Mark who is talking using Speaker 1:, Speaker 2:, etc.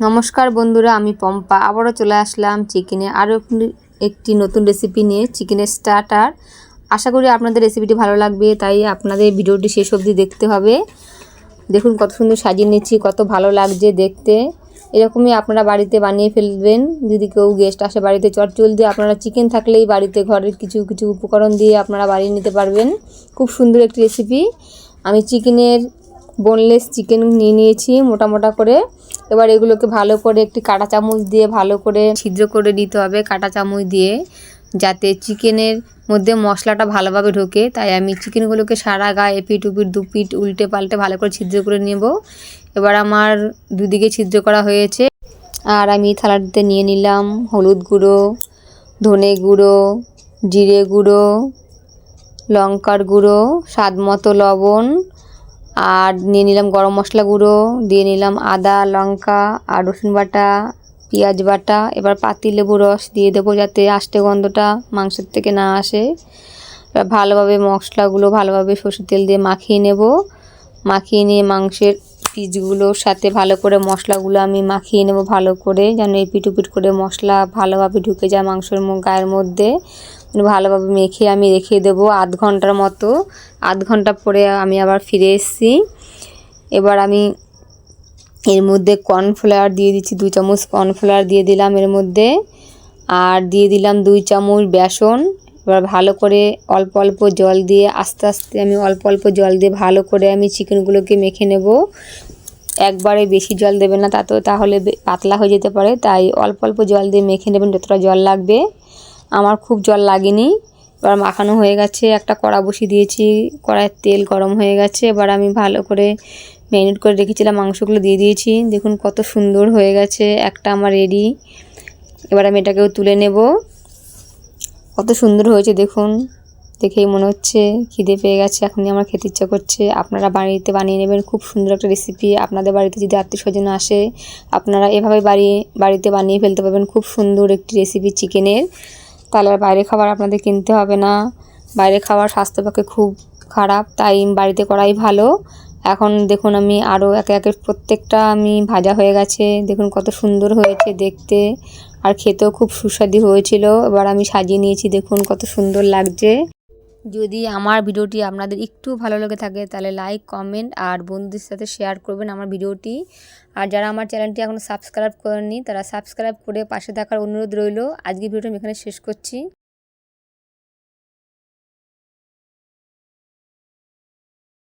Speaker 1: নমস্কার বন্ধুরা, আমি পম্পা। আবারও চলে আসলাম চিকেনে আরও একটি- নতুন রেসিপি নিয়ে চিকেনের স্টার্টার আশা করি আপনাদের রেসিপিটি ভালো লাগবে, তাই আপনাদের ভিডিওটি শেষ অবধি দেখতে হবে। দেখুন কত সুন্দর সাজিয়ে নিচ্ছি, কত ভালো লাগছে দেখতে। এরকমই আপনারা বাড়িতে বানিয়ে ফেলবেন। যদি কেউ গেস্ট আসে বাড়িতে চটচল দিয়ে আপনারা চিকেন থাকলেই বাড়িতে ঘরের কিছু কিছু উপকরণ দিয়ে আপনারা বানিয়ে নিতে পারবেন। খুব সুন্দর একটি রেসিপি আমি চিকেনের বোনলেস চিকেন নিয়ে নিয়েছি মোটা মোটা করে। এবার এগুলোকে ভালো করে একটি কাঁটা চামচ দিয়ে ভালো করে ছিদ্র করে দিতে হবে কাঁটা চামচ দিয়ে, যাতে চিকেনের মধ্যে মশলাটা ভালোভাবে ঢোকে। তাই আমি চিকেনগুলোকে সারা গায়ে এপিট উপিট দুপিট উল্টে পাল্টে ভালো করে ছিদ্র করে নেব। এবার আমার দুদিকে ছিদ্র করা হয়েছে। আর আমি থালাটিতে নিয়ে নিলাম হলুদ গুঁড়ো, ধনে গুঁড়ো, জিরে গুঁড়ো, লঙ্কার গুঁড়ো, স্বাদ মতো লবণ আর নিয়ে নিলাম গরম মশলা গুঁড়ো, দিয়ে নিলাম আদা, লঙ্কা আর রসুন বাটা, পেঁয়াজ বাটা। এবার পাতি লেবু রস দিয়ে দেবো যাতে আষ্টে গন্ধটা মাংসের থেকে না আসে। এবার ভালোভাবে মশলাগুলো ভালোভাবে সর্ষের তেল দিয়ে মাখিয়ে নেব। মাখিয়ে নিয়ে মাংসের পিসগুলোর সাথে ভালো করে মশলাগুলো আমি মাখিয়ে নেব ভালো করে, যেন এপিট উপিট করে মশলা ভালোভাবে ঢুকে যায় মাংসের গায়ের মধ্যে। ভালোভাবে মেখে আমি রেখে দেবো আধ ঘণ্টার মতো। আধ ঘণ্টা পরে আমি আবার ফিরে এসেছি। এবার আমি এর মধ্যে কর্নফ্লাওয়ার দিয়ে দিচ্ছি দুই চামচ কর্নফ্লাওয়ার দিয়ে দিলাম এর মধ্যে। আর দিয়ে দিলাম দুই চামচ বেসন। এবার ভালো করে অল্প অল্প জল দিয়ে আস্তে আস্তে আমি অল্প অল্প জল দিয়ে ভালো করে আমি চিকেনগুলোকে মেখে নেব। একবারে বেশি জল দেবে না, তাতে তাহলে পাতলা হয়ে যেতে পারে, তাই অল্প অল্প জল দিয়ে মেখে নেবেন, যতটা জল লাগবে। আমার খুব জল লাগেনি। এবার মাখানো হয়ে গেছে, একটা কড়া বসিয়ে দিয়েছি, কড়াইয়ের তেল গরম হয়ে গেছে। এবার আমি ভালো করে ম্যারিনেট করে রেখেছিলাম, মাংসগুলো দিয়ে দিয়েছি। দেখুন কত সুন্দর হয়ে গেছে, একটা আমার রেডি এবার আমি এটাকেও তুলে নেব। কত সুন্দর হয়েছে দেখুন। দেখেই মনে হচ্ছে খিদে পেয়ে গেছে, এখনই আমার খেতে ইচ্ছা করছে। আপনারা বাড়িতে বানিয়ে নেবেন, খুব সুন্দর একটা রেসিপি আপনাদের বাড়িতে যদি আত্মীয় স্বজন আসে, আপনারা এভাবে বাড়ি, বাড়িতে বানিয়ে ফেলতে পারবেন খুব সুন্দর একটি রেসিপি চিকেনের তাহলে আর বাইরে খাবার আপনাদের কিনতে হবে না। বাইরে খাবার স্বাস্থ্যপক্ষে খুব খারাপ, তাই বাড়িতে করাই ভালো। এখন দেখুন আমি আরও একে একে প্রত্যেকটা আমি ভাজা হয়ে গেছে। দেখুন কত সুন্দর হয়েছে দেখতে। আর খেতেও খুব সুস্বাদু হয়েছিল। এবার আমি সাজিয়ে নিয়েছি, দেখুন কত সুন্দর লাগছে। যদি আমার ভিডিওটি আপনাদের একটু ভালো লেগে থাকে, তাহলে লাইক, কমেন্ট আর বন্ধুদের সাথে শেয়ার করবেন আমার ভিডিওটি। আর যারা আমার চ্যানেলটি এখনও সাবস্ক্রাইব করেননি, তারা সাবস্ক্রাইব করে পাশে থাকার অনুরোধ রইল। আজকে ভিডিওটা আমি এখানে শেষ করছি।